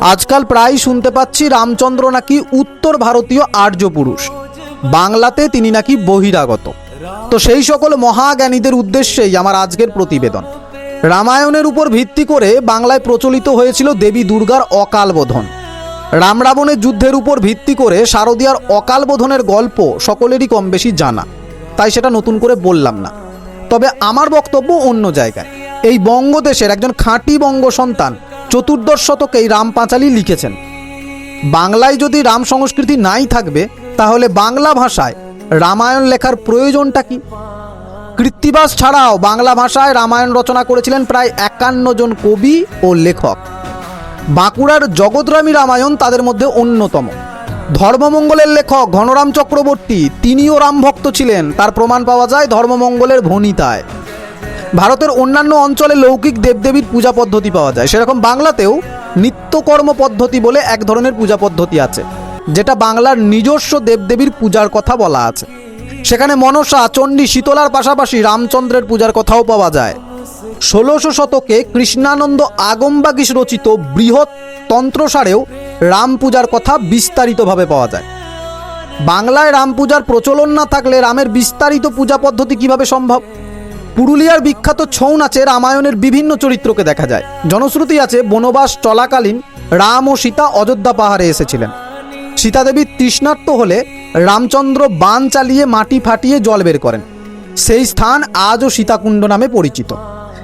আজকাল প্রায় শুনতে পাচ্ছি রামচন্দ্র নাকি উত্তর ভারতীয় আর্য পুরুষ। বাংলাতে তিনি নাকি বহিরাগত। তো সেই সকল মহাজ্ঞানীদের উদ্দেশ্যেই আমার আজকের প্রতিবেদন। রামায়ণের উপর ভিত্তি করে বাংলায় প্রচলিত হয়েছিল দেবী দুর্গার অকাল বোধন। রাম রাবণের যুদ্ধের উপর ভিত্তি করে শারদীয়ার অকাল বোধনের গল্প সকলেরই কম বেশি জানা। তাই সেটা নতুন করে বললাম না। তবে আমার বক্তব্য অন্য জায়গায়। এই বঙ্গদেশের একজন খাঁটি বঙ্গ সন্তান চতুর্দশ শতকেই রাম পাঁচালী লিখেছেন। বাংলায় যদি রাম সংস্কৃতি নাই থাকবে, তাহলে বাংলা ভাষায় রামায়ণ লেখার প্রয়োজনটা কি? কৃত্তিবাস ছাড়াও বাংলা ভাষায় রামায়ণ রচনা করেছিলেন প্রায় একান্ন জন কবি ও লেখক। বাঁকুড়ার জগৎরামী রামায়ণ তাদের মধ্যে অন্যতম। ধর্মমঙ্গলের লেখক ঘনরাম চক্রবর্তী, তিনিও রামভক্ত ছিলেন। তার প্রমাণ পাওয়া যায় ধর্মমঙ্গলের ভণিতায় ভারতের অন্যান্য অঞ্চলে লৌকিক দেবদেবীর পূজা পদ্ধতি পাওয়া যায়। সেরকম বাংলাতেও নিত্যকর্ম পদ্ধতি বলে এক ধরনের পূজা পদ্ধতি আছে, যেটা বাংলার নিজস্ব দেবদেবীর পূজার কথা বলা আছে। সেখানে মনসা, চণ্ডী, শীতলার পাশাপাশি রামচন্দ্রের পূজার কথাও পাওয়া যায়। ষোলোশো শতকে কৃষ্ণানন্দ আগমবাগীশ রচিত বৃহৎ তন্ত্রসারেও রাম পূজার কথা বিস্তারিতভাবে পাওয়া যায়। বাংলায় রাম পূজার প্রচলন না থাকলে রামের বিস্তারিত পূজা পদ্ধতি কীভাবে সম্ভব? পুরুলিয়ার বিখ্যাত ছৌ নাচে রামায়ণের বিভিন্ন চরিত্রকে দেখা যায়। জনশ্রুতি আছে বনবাস চলাকালীন রাম ও সীতা অযোধ্যা পাহাড়ে এসেছিলেন। সীতাদেবী তৃষ্ণার্ত হলে রামচন্দ্র বান চালিয়ে মাটি ফাটিয়ে জল বের করেন। সেই স্থান আজও সীতাকুণ্ড নামে পরিচিত।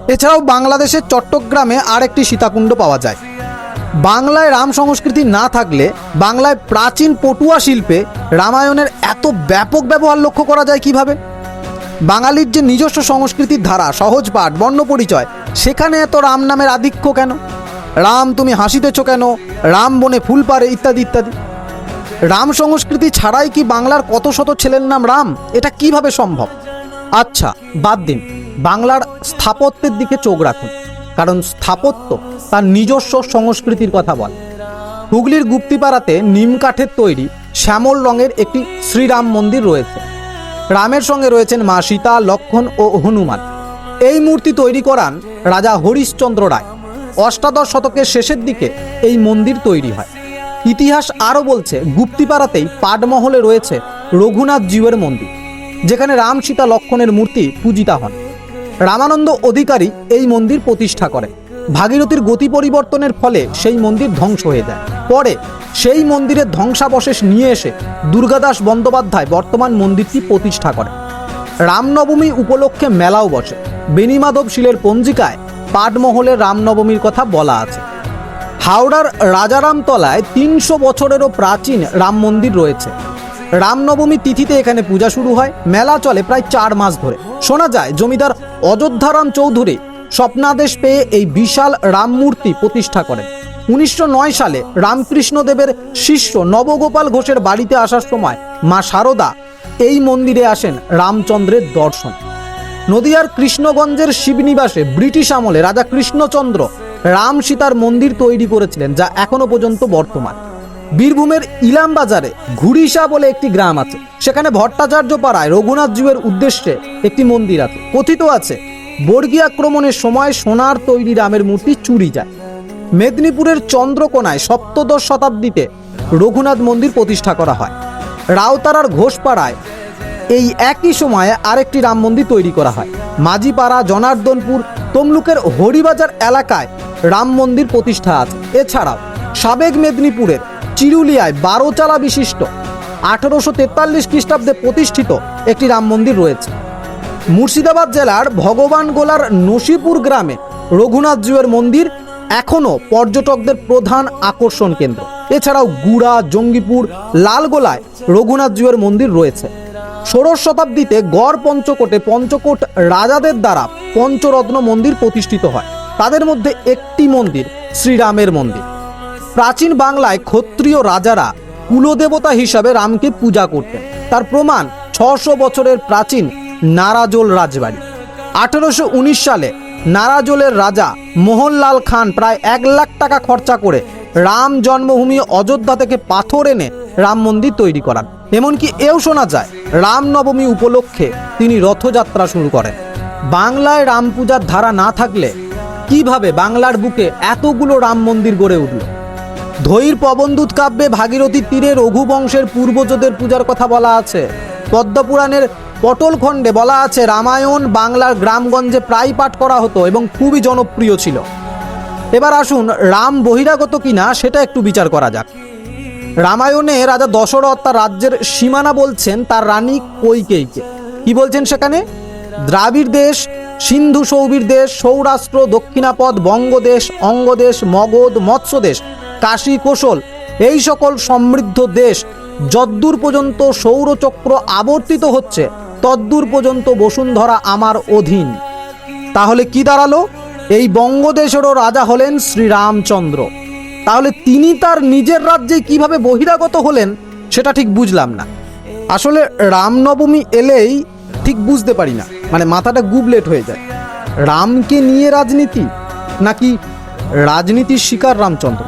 এছাড়াও বাংলাদেশের চট্টগ্রামে আরেকটি সীতাকুণ্ড পাওয়া যায়। বাংলায় রাম সংস্কৃতি না থাকলে বাংলায় প্রাচীন পটুয়া শিল্পে রামায়ণের এত ব্যাপক ব্যবহার লক্ষ্য করা যায় কীভাবে? বাঙালির যে নিজস্ব সংস্কৃতির ধারা, সহজ পাঠ, বর্ণ পরিচয়, সেখানে এত রাম নামের আধিক্য কেন? রাম তুমি হাসিতেছ কেন? রাম বনে ফুল পারে ইত্যাদি ইত্যাদি। রাম সংস্কৃতি ছাড়াই কি বাংলার কত শত ছেলের নাম রাম? এটা কীভাবে সম্ভব? আচ্ছা বাদ দিন। বাংলার স্থাপত্যের দিকে চোখ রাখুন। কারণ স্থাপত্য তার নিজস্ব সংস্কৃতির কথা বলে। হুগলির গুপ্তিপাড়াতে নিম কাঠের তৈরি শ্যামল রঙের একটি শ্রীরাম মন্দির রয়েছে। রামের সঙ্গে রয়েছেন মা সীতা, লক্ষণ ও হনুমান। এই মূর্তি তৈরি করান রাজা হরিশ্চন্দ্র রায়। অষ্টাদশ শতকের শেষের দিকে এই মন্দির তৈরি হয়। ইতিহাস আরও বলছে, গুপ্তিপাড়াতেই পাটমহলে রয়েছে রঘুনাথ জীবের মন্দির, যেখানে রাম, সীতা, লক্ষণের মূর্তি পূজিতা হন। রামানন্দ অধিকারী এই মন্দির প্রতিষ্ঠা করেন। ভাগীরথীর গতি পরিবর্তনের ফলে সেই মন্দির ধ্বংস হয়ে যায়। পরে সেই মন্দিরের ধ্বংসাবশেষ নিয়ে এসে দুর্গাদাস বন্দ্যোপাধ্যায় বর্তমান মন্দিরটি প্রতিষ্ঠা করেন। রামনবমী উপলক্ষে মেলাও বসে। বেনিমাধব শিলের পঞ্জিকায় পাটমহলে রামনবমীর কথা বলা আছে। হাওড়ার রাজারামতলায় তিনশো বছরেরও প্রাচীন রাম মন্দির রয়েছে। রামনবমী তিথিতে এখানে পূজা শুরু হয়। মেলা চলে প্রায় চার মাস ধরে। শোনা যায়, জমিদার অযোধ্যারাম চৌধুরী স্বপ্নাদেশ পেয়ে এই বিশাল রাম মূর্তি প্রতিষ্ঠা করেন। উনিশশো নয় সালে রামকৃষ্ণদেবের শিষ্য নবগোপাল ঘোষের বাড়িতে আসার সময় মা শারদা এই মন্দিরে আসেন রামচন্দ্রের দর্শন। নদিয়ার কৃষ্ণগঞ্জের শিবনিবাসে ব্রিটিশ আমলে রাজা কৃষ্ণচন্দ্র রাম সীতার মন্দির তৈরি করেছিলেন, যা এখনও পর্যন্ত বর্তমান। বীরভূমের ইলাম বাজারে ঘুরিসা বলে একটি গ্রাম আছে। সেখানে ভট্টাচার্য পাড়ায় রঘুনাথ জীবের উদ্দেশ্যে একটি মন্দির আছে। কথিত আছে বর্গী আক্রমণের সময় সোনার তৈরি রামের মূর্তি চুরি যায়। মেদিনীপুরের চন্দ্রকোনায় সপ্তদশ শতাব্দীতে রঘুনাথ মন্দির প্রতিষ্ঠা করা হয়। রাউতারার ঘোষপাড়ায় এই একই সময়ে আরেকটি রাম মন্দির তৈরি করা হয়। মাঝিপাড়া, জনার্দনপুর, তমলুকের হরিবাজার এলাকায় রাম মন্দির প্রতিষ্ঠা আছে। এছাড়াও সাবেক মেদিনীপুরের চিরুলিয়ায় বারোচালা বিশিষ্ট আঠারোশো তেতাল্লিশ খ্রিস্টাব্দে প্রতিষ্ঠিত একটি রাম মন্দির রয়েছে। মুর্শিদাবাদ জেলার ভগবানগোলার নসিপুর গ্রামে রঘুনাথ জীবের মন্দির এখনও পর্যটকদের প্রধান আকর্ষণ কেন্দ্র। এছাড়াও গুড়া, জঙ্গিপুর, লালগোলায় রঘুনাথ জীবের মন্দির রয়েছে। ষোড়শ শতাব্দীতে গড় পঞ্চকোটে পঞ্চকোট রাজাদের দ্বারা পঞ্চরত্ন মন্দির প্রতিষ্ঠিত হয়। তাদের মধ্যে একটি মন্দির, শ্রীরামের মন্দির। প্রাচীন বাংলায় ক্ষত্রিয় রাজারা কুলদেবতা হিসাবে রামকে পূজা করতেন। তার প্রমাণ ছশো বছরের প্রাচীন নারাজোল রাজবাড়ি। আঠেরোশো উনিশ সালে নারাজোলের রাজা মোহনলাল খান প্রায় এক লাখ টাকা খরচা করে রাম জন্মভূমি অযোধ্যা থেকে পাথর এনে রাম মন্দির তৈরি করান। এমনকি এও শোনা যায় রামনবমী উপলক্ষে তিনি রথযাত্রা শুরু করেন। বাংলায় রাম পূজার ধারা না থাকলে কীভাবে বাংলার বুকে এতগুলো রাম মন্দির গড়ে উঠল? ধৈর পবনদূত কাব্যে ভাগীরথী তীরে রঘুবংশের পূর্বজদের পূজার কথা বলা আছে। পদ্মপুরাণের পটল খণ্ডে বলা আছে, রামায়ণ বাংলার গ্রামগঞ্জে প্রায় পাঠ করা হতো এবং খুবই জনপ্রিয় ছিল। এবার আসুন, রাম বহিরাগত কিনা সেটা একটু বিচার করা যাক। রামায়ণে রাজা দশরথ তার রাজ্যের সীমানা বলছেন, তার রানী কৈকেয়ীকে। কি বলছেন সেখানে? দ্রাবিড় দেশ, সিন্ধু সৌবির দেশ, সৌরাষ্ট্র, দক্ষিণাপদ, বঙ্গদেশ, অঙ্গদেশ, মগধ, মৎস্যদেশ, কাশী, কোশল, এই সকল সমৃদ্ধ দেশ, যদ্দূর পর্যন্ত সৌরচক্র আবর্তিত হচ্ছে। তদ্দূর পর্যন্ত বসুন্ধরা আমার অধীন। তাহলে কি দাঁড়াল? এই বঙ্গদেশেরও রাজা হলেন শ্রীরামচন্দ্র তাহলে তিনি তার নিজের রাজ্যে কীভাবে বহিরাগত হলেন, সেটা ঠিক বুঝলাম না। আসলে রামনবমী এলেই ঠিক বুঝতে পারি না মানে মাথাটা গুবলেট হয়ে যায়। রামকে নিয়ে রাজনীতি, নাকি রাজনীতির শিকার রামচন্দ্র?